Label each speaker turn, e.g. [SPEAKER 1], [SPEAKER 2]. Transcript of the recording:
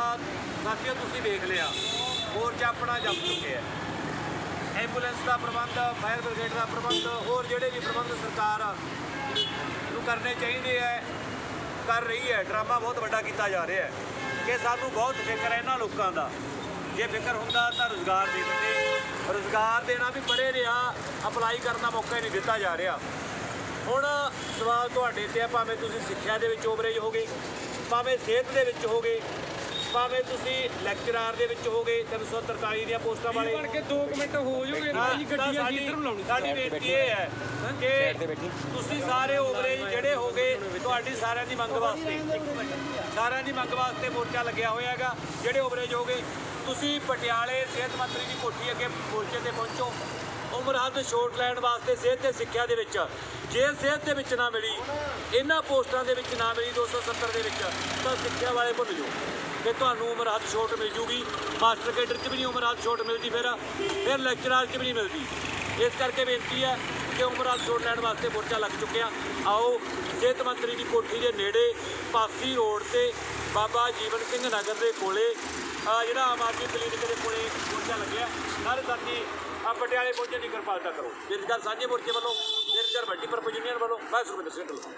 [SPEAKER 1] ਸਾਥੀਓ, ਤੁਸੀਂ ਵੇਖ ਲਿਆ ਮੋਰਚਾ ਆਪਣਾ ਜੰਮ ਚੁੱਕਿਆ ਐਂਬੂਲੈਂਸ ਦਾ ਪ੍ਰਬੰਧ, ਫਾਇਰ ਬ੍ਰਿਗੇਡ ਦਾ ਪ੍ਰਬੰਧ, ਹੋਰ ਜਿਹੜੇ ਵੀ ਪ੍ਰਬੰਧ ਸਰਕਾਰ ਨੂੰ ਕਰਨੇ ਚਾਹੀਦੇ ਹੈ ਕਰ ਰਹੀ ਹੈ। ਡਰਾਮਾ ਬਹੁਤ ਵੱਡਾ ਕੀਤਾ ਜਾ ਰਿਹਾ ਹੈ ਕਿ ਸਾਨੂੰ ਬਹੁਤ ਫਿਕਰ ਹੈ ਇਹਨਾਂ ਲੋਕਾਂ ਦਾ। ਜੇ ਫਿਕਰ ਹੁੰਦਾ ਤਾਂ ਰੋਜ਼ਗਾਰ ਦੇ ਦਿੰਦੇ ਰੋਜ਼ਗਾਰ ਦੇਣਾ ਵੀ ਪਰੇ ਰਿਹਾ, ਅਪਲਾਈ ਕਰਨ ਦਾ ਮੌਕਾ ਹੀ ਨਹੀਂ ਦਿੱਤਾ ਜਾ ਰਿਹਾ। ਹੁਣ ਸਵਾਲ ਤੁਹਾਡੇ ਤੇ ਆ, ਭਾਵੇਂ ਤੁਸੀਂ ਸਿੱਖਿਆ ਦੇ ਵਿੱਚ ਓਵਰੇਜ ਹੋਗੇ ਭਾਵੇਂ ਸਿਹਤ ਦੇ ਵਿੱਚ ਹੋਗੇ ਭਾਵੇਂ ਤੁਸੀਂ ਲੈਕਚਰਾਰ ਦੇ ਵਿੱਚ ਹੋਗੇ 343 ਦੀਆਂ ਪੋਸਟਾਂ ਵਾਲੇ।
[SPEAKER 2] ਬਣ ਕੇ 2 ਮਿੰਟ ਹੋ ਜਾਓਗੇ? ਨਾ ਜੀ ਗੱਡੀਆਂ ਜੀ ਇੱਧਰ ਨੂੰ ਲਾਉਣੀ।
[SPEAKER 1] ਸਾਡੀ ਬੇਨਤੀ ਇਹ ਹੈ। ਕਿ ਤੁਸੀਂ ਸਾਰੇ ਓਵਰੇਜ ਜਿਹੜੇ ਹੋਗੇ ਤੁਹਾਡੀ ਸਾਰਿਆਂ ਦੀ ਮੰਗ ਵਾਸਤੇ। ਸਾਰਿਆਂ ਦੀ ਮੰਗ ਵਾਸਤੇ ਮੋਰਚਾ ਲੱਗਿਆ ਹੋਇਆ ਹੈਗਾ। ਜਿਹੜੇ ਓਵਰੇਜ ਹੋਗੇ ਤੁਸੀਂ ਪਟਿਆਲੇ ਸਿਹਤ ਮੰਤਰੀ ਦੀ ਕੋਠੀ ਅੱਗੇ ਮੋਰਚੇ ਤੇ ਪਹੁੰਚੋ। ਉਮਰ ਹੱਦ ਛੋਟ ਲੈਣ ਵਾਸਤੇ ਸਿਹਤ ਤੇ ਸਿੱਖਿਆ ਦੇ ਵਿੱਚ, ਜੇ ਸਿਹਤ ਦੇ ਵਿੱਚ ਨਾ ਮਿਲੀ, ਇਹਨਾਂ ਪੋਸਟਾਂ ਦੇ ਵਿੱਚ ਨਾ ਮਿਲੀ 270 ਦੇ ਵਿੱਚ, ਤਾਂ ਸਿੱਖਿਆ ਵਾਲੇ ਭੁੱਲ ਜਾਓ ਕਿ ਤੁਹਾਨੂੰ ਉਮਰ ਹੱਦ ਛੋਟ ਮਿਲ ਜੂਗੀ, ਮਾਸਟਰ ਕੇਡਰ 'ਚ ਵੀ ਨਹੀਂ ਉਮਰ ਹੱਦ ਛੋਟ ਮਿਲਦੀ ਫਿਰ ਫਿਰ ਲੈਕਚਰਾਰ 'ਚ ਵੀ ਨਹੀਂ ਮਿਲਦੀ। ਇਸ ਕਰਕੇ ਬੇਨਤੀ ਹੈ ਕਿ ਉਮਰ ਹੱਦ ਛੋਟ ਲੈਣ ਵਾਸਤੇ ਮੋਰਚਾ ਲੱਗ ਚੁੱਕਿਆ। ਆਓ, ਸਿਹਤ ਮੰਤਰੀ ਦੀ ਕੋਠੀ ਦੇ ਨੇੜੇ, ਪਾਸੀ ਰੋਡ ਤੇ ਬਾਬਾ ਜੀਵਨ ਸਿੰਘ ਨਗਰ ਦੇ ਕੋਲੇ ਜਿਹੜਾ ਆਮ ਆਦਮੀ ਕਲੀਨਿਕ ਦੇ ਕੋਲੇ ਸਾਰੇ ਸਾਥੀ ਆ ਪਟਿਆਲੇ ਪਹੁੰਚਣ ਦੀ ਕਿਰਪਾਲਤਾ ਕਰੋ। ਬੇਰੁਜ਼ਗਾਰ ਸਾਂਝੇ ਮੋਰਚੇ ਵੱਲੋਂ ਬੇਰੁਜ਼ਗਾਰ ਵੱਡੀ ਪਰਪਸ ਯੂਨੀਅਨ ਵੱਲੋਂ, ਮੈਂ ਸੁਖਵਿੰਦਰ ਸਿੰਘ ਢਿੱਲੋਂ।